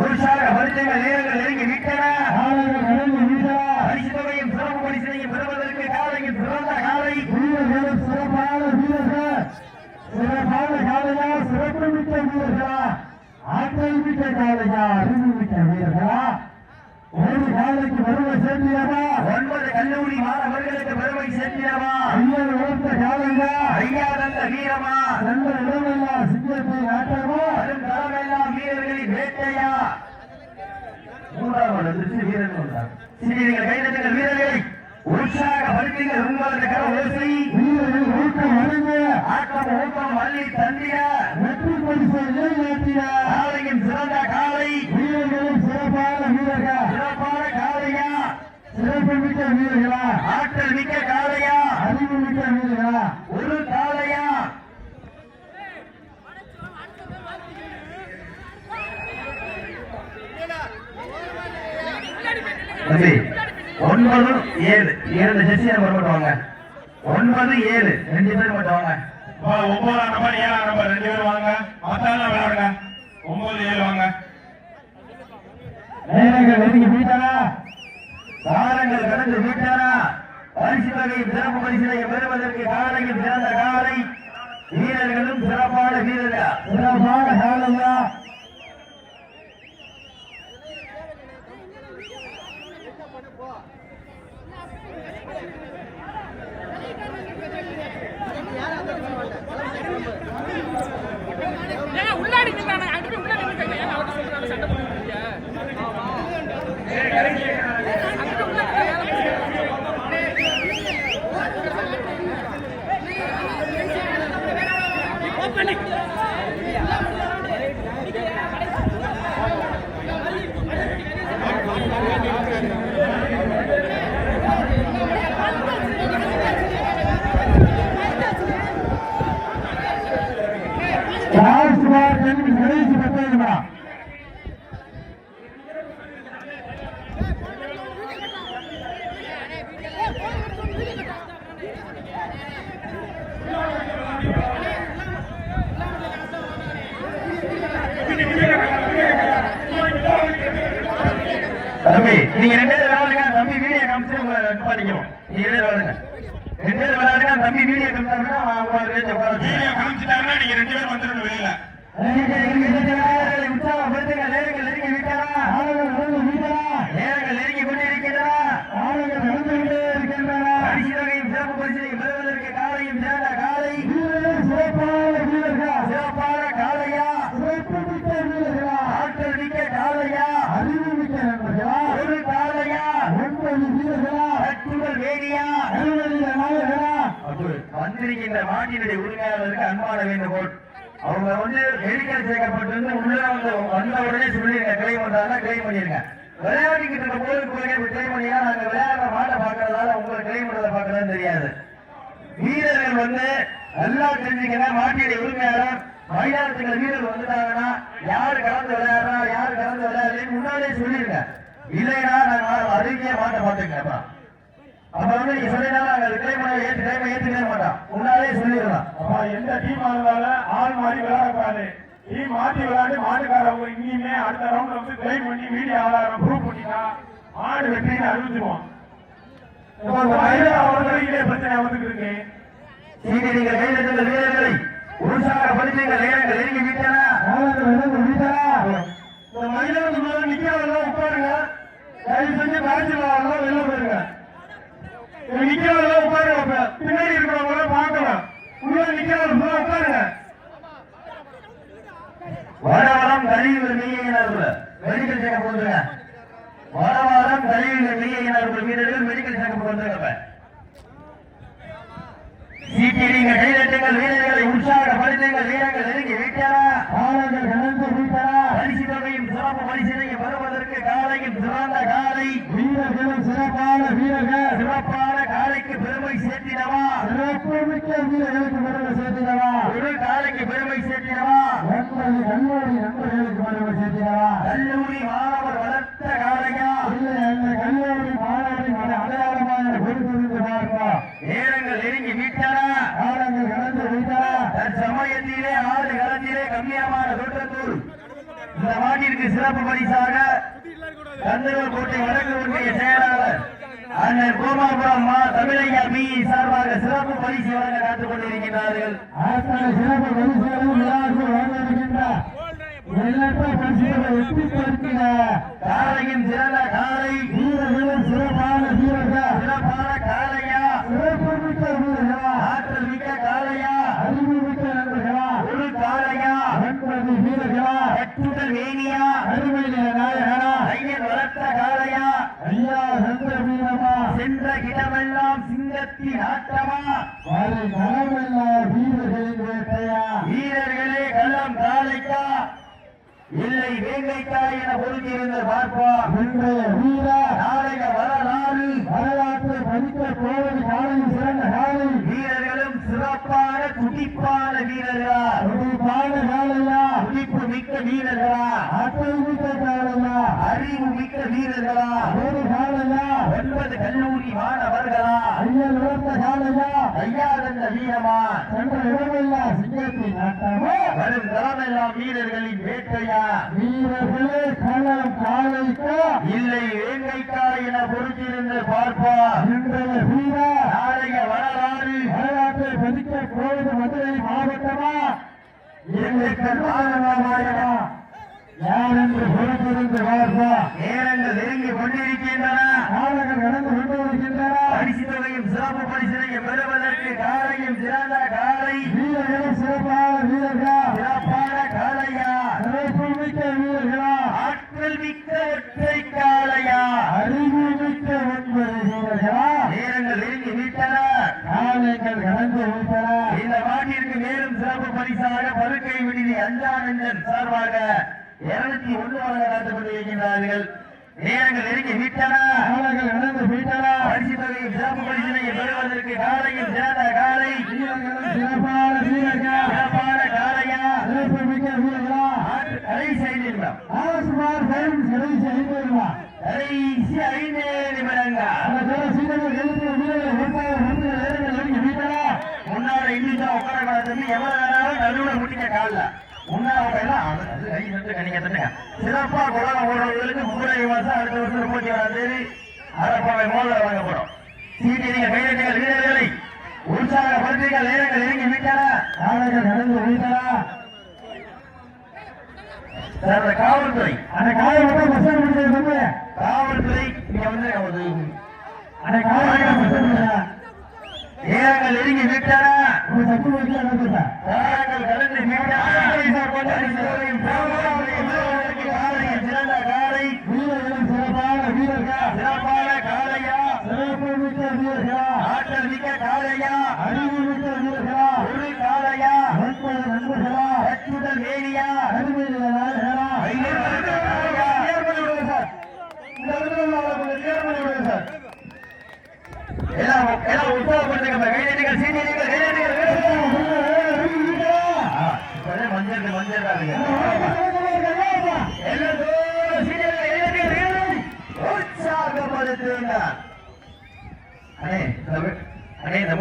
உற்சாக வருத்தங்கள் நேரங்கள் நெருங்கி விட்டன. நடந்து வீசா பரிசு தொகையும் சிறப்பு பரிசனையும் பெறுவதற்கு காலையில் சிறந்த காலை. வீரர்களும் சிறப்பான வீரர்கள். சிறப்பான காலையா சிறப்பு மிக்க வீரர்களா? ஆற்றல் மிக்க காலையா அறிவு மிக்க வீரர்களா? ஒரு காலைக்கு வருவ சேர்ந்தியவா ஒன்பது கல்லூரி மாணவர்களுக்கு பெருமை சேர்க்கிறவா ஐயர் உழைத்த காலையா? ஐயா நல்ல வீரமா? நல்ல இடமெல்லாம் சிங்கத்தை வீரர்களின் வேட்டையா மூன்றாவது திருச்சி வந்தார் சிறியர்கள் கைதட்டுங்கள் வீரர்களை உற்சாக உங்களது கர ஓசை. வீரர்கள் ஊக்கம் ஆட்டம் ஊக்கம் தந்திர வெற்றி காலையின் சிறந்த காலை வீரர்களும் சிறப்பான வீரர்கள். சிறப்பான காலையா சிறப்பு மிக்க வீரர்களா? ஆற்றல் மிக்க காலையா அறிவு மிக்க வீரர்களா ஒரு காலையா தம்பி ஒன்பது ஏழு. இரண்டு ஜெர்சி நம்பர் மட்டும் வாங்க ஒன்பது ஏழு. ரெண்டு பேர் மட்டும் வாங்க ஒன்பதாம் நம்பர் ஏழாம் நம்பர் ரெண்டு பேரும் வாங்க. மத்தாலும் விளையாடுங்க. ஒன்பது ஏழு வாங்க. நேரங்கள் நெருங்கி வீட்டனா. காலங்கள் கடந்து விட்டன. பரிசு வகையும் சிறப்பு பரிசினை பெறுவதற்கு காலையில் சிறந்த காலை. கேமரா தம்பி நீங்க ரெண்டு பேரும் விளையாடுங்க. தம்பி வீடியோ காமிச்சு உங்களை நிப்பாட்டிக்கும் நீங்க ரெண்டு பேரும் விளையாடுங்க. ரெண்டு விளையாடுங்க. தம்பி வீடியோ காமிச்சாங்கன்னா வீடியோ காமிச்சிட்டாங்கன்னா நீங்க ரெண்டு பேரும் வந்துருங்க வெளியில வந்திருக்கின்ற மாட்டினுடைய உரிமையாளருக்கு அன்பான வேண்டுகோள் அவங்க வந்து மெடிக்கல் சேர்க்கப்பட்டு வந்து உள்ள வந்து வந்த உடனே சொல்லிருங்க கிளைம் பண்றாங்க கிளைம் பண்ணிருங்க. விளையாடிக்கிட்டு இருக்க போது பிள்ளைங்க கிளைம் பண்ணியா நாங்க விளையாடுற மாட்டை பாக்குறதால உங்களை கிளைம் பண்றதை பாக்குறதுன்னு தெரியாது. வீரர்கள் வந்து நல்லா தெரிஞ்சுக்கங்க மாட்டியுடைய உரிமையாளர் மைதானத்துக்கு வீரர்கள் வந்துட்டாங்கன்னா யாரு கலந்து விளையாடுறா யாரு கலந்து விளையாடுறேன்னு முன்னாலே சொல்லிருங்க. இல்லைன்னா நாங்க அருகே மாட்ட மாட்டேங்க அப்ப. வந்து நீங்க சொல்லினா நாங்க கிளைம் பண்ண ஏற்று கிளைம் ஏற்றுக்கவே மாட்டோம். முன்னாலே சொல்லிடலாம். எந்த டீம் இருந்தாலும் ஆள் மாறி விளையாடக்கூடாது. டீம் மாத்தி விளையாடி மாட்டுக்காரவங்க இங்கேயுமே அடுத்த ரவுண்ட்ல வந்து கிளைம் பண்ணி வீடியோ ஆதாரம் ப்ரூவ் பண்ணிட்டா மாடு வெற்றின்னு அறிவிச்சிருவோம். பிரச்சனை வந்துட்டு இருக்கு. நீங்கள் கைதட்டுள்ள வீரர்களை உற்சாகப்படுத்துங்கள் நேரங்கள் நெருங்கி விட்டன. வீட்டனா. இந்த மயிலாடுக்கு மேல நிக்கிறவங்க உட்காருங்க. தயவு செஞ்சு வெளில போயிருங்க. நிக்கிறவங்க உட்காருங்க. பின்னாடி இருக்கிறவங்க பார்க்கலாம் உள்ள நிக்கிறவங்க உட்காருங்க வடவரம் கழிவுகள் மெய்யினர்கள் மெடிக்கல் செக்கப் வந்துருங்க வடவரம் கழிவுகள் மெய்யினர்கள் வீரர்கள் மெடிக்கல் செக்கப் வந்துருங்க சீட்டி நீங்கள் கைதட்டுங்கள் வீரர்களை உற்சாகப்படுத்துங்கள் வீரர்கள் நெருங்கி விட்டன காலையில் நடந்து வீட்டனா பரிசு தொகையும் சிறப்பு பரிசினையும் பெறுவதற்கு காலையும் சிறந்த காலை வீரர்களும் சிறப்பான வீரர்கள் சிறப்பான காலைக்கு பெருமை சேர்த்தினவா சிறப்பு மிக்க வீரர்களுக்கு பெருமை சேர்த்தினவா ஒரு காலைக்கு பெருமை சேர்த்தினவா ஒன்பது கல்லூரி நண்பர்களுக்கு பெருமை சேர்த்தினவா கல்லூரி மாணவர் வளர்த்த காலையா இல்லை அந்த கல்லூரி மாணவரின் மன அடையாளமான பொறுத்திருந்து பார்ப்போம் நேரங்கள் நெருங்கி விட்டன காலங்கள் கடந்து வீட்டனா தற்சமயத்திலே ஆறு களத்திலே கம்மியமான தோற்றத்தூர் இந்த மாட்டிற்கு சிறப்பு பரிசாக கந்தர்வக்கோட்டை வடக்கு ஒன்றிய செயலாளர் அண்ணன் கோமாபுரம் மா தமிழையா பி சார்பாக சிறப்பு பரிசு வழங்க காத்துக் கொண்டிருக்கிறார்கள். அத்தனை சிறப்பு பரிசுகளும் விழாவுக்கு வழங்கியிருக்கின்ற எண்ணற்ற பரிசுகளை எட்டி பார்க்கிற காலையும் சிறந்த காலை. வீரர்களும் சிறப்பான வீரர்கள். சிறப்பான காலையா. சிறப்பு மிக்க வீரர்களா. ஆற்றல் மிக்க காலையா. அறிவு மிக்க நண்பர்களா. ஒரு காலையா. ஒன்பது வீரர்களா. கட்டுதல் வேணியா அருமையிலே நாயகனா ஐயன் வளர்த்த காலையா ஐயா சந்திர வீரமா சென்ற இடமெல்லாம் சிங்கத்தின் ஆட்டமா? வரை நலமெல்லா வீரர்களின் வேட்டையா? வீரர்களே களம் காலைக்கா இல்லை வேங்கைக்கா என பொருந்திருந்து பார்ப்போம் இன்றைய வீரா? நாளைய வரலாறு? வரலாற்றை பதிக்க போவது காலையில் சிறந்த காலை. வீரர்களும் சிறப்பான துடிப்பான வீரர்களா? துடிப்பான காலையா? துடிப்பு மிக்க வீரர்களா? ஆற்றல் மிக்க காலையா? அறிவு மிக்க வீரர்களா? ஒரு காலையா ஒன்பது கல்லூரி மாணவர்களா? ஐயர் வளர்த்த காலையா ஐயா வீரமா? சென்ற இடமெல்லாம் சிங்கத்தின் நாட்டமா? வரும் தளமெல்லாம் வீரர்களின் வேட்டையா வீரர்களே களம் காலைக்கா? இல்லை வேங்கைக்கா என பொறுத்திருந்து பார்ப்போம் இன்றைய வீரா? நாளைய வரலாறு. வரலாற்றை பதிக்க போவது மதுரை மாவட்டமா? எங்களுக்கு மாணவமாயமா யார் என்று பொறுத்திருந்து பார்ப்பா நேரங்கள் நெருங்கி கொண்டிருக்கின்றன. காலங்கள் கடந்து கொண்டு வருகின்றன. பரிசு தொகையும் சிறப்பு பரிசினையும் பெறுவதற்கு காலையும் சிறந்த காலை. வீரர்களும் வீரர்களா சிறப்பான காலையா சிறப்பு மிக்க வீரர்களா ஆற்றல் மிக்க ஒற்றை காலையா அறிவு மிக்க ஒன்பது வீரர்களா நேரங்கள் நெருங்கி விட்டன காலங்கள் கடந்து விட்டன இந்த மாட்டிற்கு மேலும் சிறப்பு பரிசாக படுக்கை விடுதி அஞ்சானந்தன் சார்பாக இருநூத்தி ஒன்று வழங்க காத்துக் கொண்டிருக்கின்றார்கள் நேரங்கள் நெருங்கி விட்டன. காலங்கள் கடந்து விட்டன. பரிசு தொகையும் சிறப்பு பரிசினை பெறுவதற்கு சிறந்த காலை. சிறப்பான வீரர்கள். சிறப்பான காலையா? சிறப்பு மிக்க வீரர்களா? ஆசுமார் கடைசி ஐந்து கடைசி ஐந்தே நிமிடங்கள். வீரர்களை முன்னால இன்னிச்சா உட்கார காலத்துல எவ்வளவு நடுவுல முட்டிக்க கால்ல. எல்லாம் சிறப்பா குழந்தை ஓடுறவங்களுக்கு முப்பது மாசம் அடுத்த வருஷம் முப்பத்தி ஆறாம் தேதி அரப்பாவை மோதல் வழங்க போறோம் சீட்டி நீங்க கையெழுத்துகள் வீரர்களை உற்சாகப்படுத்துங்கள் நேரங்கள் இறங்கி விட்டன காலங்கள் கடந்து விட்டன அந்த காவல்துறை அந்த காலை மட்டும் பசங்க முடிஞ்சது தம்பி காவல்துறை இங்க வந்து ஒரு அந்த காலை மட்டும் பசங்க முடிஞ்சா நேரங்கள் நெருங்கி விட்டன ஒரு சத்து முடிச்சு நடந்துட்டா காலங்கள் கடந்து விட்டன பரிசுத்தோரையும் காவல்துறையும் பெறுவதற்கு காலையில் சிறந்த காலை வீரர்களும் சிறப்பான வீரர்கள் சிறப்பான காலையா சிறப்பு மிக்க வீரர்களா ஆற்றல் மிக்க காலையா அறிவு மிக்க வீரர்களா ஒரு காலையா ஒன்பது நண்பர்களா கட்டுதல் வேலியா அருமையில நாயகனா ஐயர் வளர்த்த காளையா? தேர்மணி விடுங்க சார். இந்த இடத்துல உள்ள ஆளுங்களை தேர்மணி விடுங்க சார். எல்லாம் எல்லாம் உற்சாகப்படுத்துங்க கைதடிகள் சீனியர்கள் கைதடிகள் ஆ, இப்பவே மஞ்சள் மஞ்சள் காட்டுங்க எல்லாரும் சீனியர்கள் கைதடிகள் கைதடி உற்சாகப்படுத்துங்க அண்ணே இந்த வே- அண்ணே இந்த முன்னாள் கையில் வேலைக்கு முன்னாள் அந்த மஞ்சள் கொடுக்குறாங்க சார். வெளியே மட்டும் கொடுங்க ஆமா, அந்த கொடியை கொடுங்க. அந்த கொடியை விடு. கொடியை கொடுங்க. நேரங்கள் நெருங்கி விட்டன. காலங்கள் கடந்து விட்டன அரிசி போய் விடுவதற்கு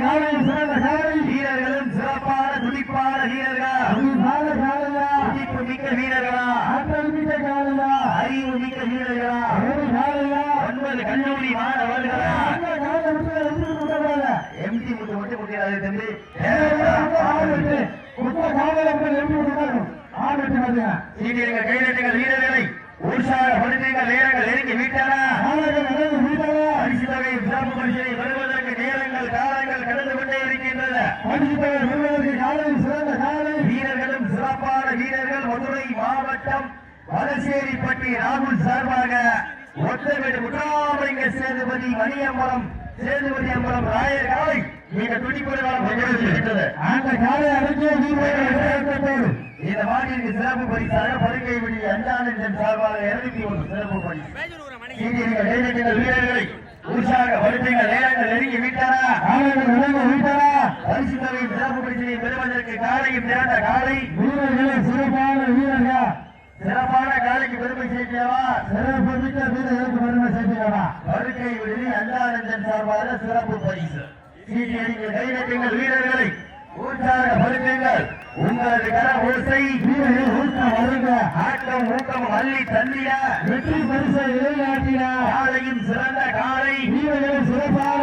காலையில் சிறந்த காலை. வீரர்களும் சிறப்பான துடிப்பான வீரர்கள்? மிக்க வீரர்களா? ஆற்றல் மிக்க காலையா. அறிவு மிக்க வீரர்களா. ஒன்பது கல்லூரி மாணவர்களா அந்த காலை விட்டு எடுத்துட்டு விடக்கூடாது. எம்டி முட்டு முட்டு முட்டிடாது தம்பி நேரங்கள் வந்து ஆள் வெட்டு. குத்த காலையில விட்டு எடுத்து விடக்கூடாது. ஆள் வெட்டு பாத்தீங்க. சீனியர்கள் கைதட்டுங்கள் வீரர்களை உற்சாகப்படுத்துங்கள் நேரங்கள் நெருங்கி விட்டன காலைகள் நடந்து விட்டன. பரிசு தொகை சிறப்பு பரிசினை பெறுவதற்கு நேரங்கள் காலங்கள் கடந்து கொண்டே இருக்கின்றன அரிசி போய் விடுவதற்கு காலையில் சிறந்த காலை. வீரர்களும் சிறப்பான வீரர்கள் மதுரை மாவட்டம் வலசேரிப்பட்டி ராகுல் சார்பாக ஒத்தவேடு முகாமிங்க சேதுபதி மணியம்பலம் சேதுபதி அம்பலம் ராயர் காலை மிக துடிப்பது காலம் அந்த காலை இந்த மாநில சிறப்பு பரிசாக படுக்கை விடி அஞ்சானந்தன் சார்பாக இருநூத்தி ஒன்று சிறப்பு பரிசு. வீரர்களை உற்சாகப்படுத்துங்கள் நேரங்கள் நெருங்கி விட்டனா. காலையில் விளைவு விட்டனா. சிறப்பு பிரச்சனையை பெறுவதற்கு காலையும் திறந்த காலை. வீரர்களே சிறப்பான சிறப்பான காலைக்கு பெருமை சேர்க்கிறவா? சிறப்பு மிக்க வீரர்களுக்கு பெருமை சேர்க்கிறவா? வருகை விடுதி அல்லாரஞ்சன் சார்பாக சிறப்பு பரிசு. சீட்டி அடிக்க கைதட்டுங்கள் வீரர்களை. உங்களது கர ஓசை வீரர்கள் ஊக்கம் வருங்க சிறந்த காலை. சிறப்பாக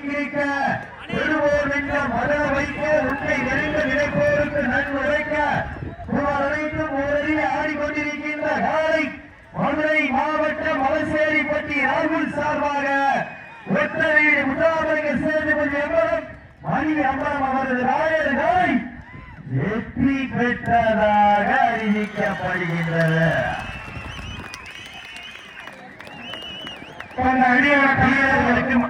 கிரீக்க திருவோர் என்ற மத வைக்க உன்னை நெருங்க நினைப்போருக்கு நன்முறைக்க அனைத்தும் ஓரளவில் ஆடிக்கொண்டிருக்கின்ற காலை மதுரை மாவட்ட மலசேரி பட்டி ராகுல் சார்பாக ஒற்றரையீடு முதலாவதாக சேர்ந்து கொண்ட எம்பரம் மணி அம்பரம் அவரது ராயர்கள் வெற்றி பெற்றதாக அறிவிக்கப்படுகின்றது. அடியாளர்களுக்கு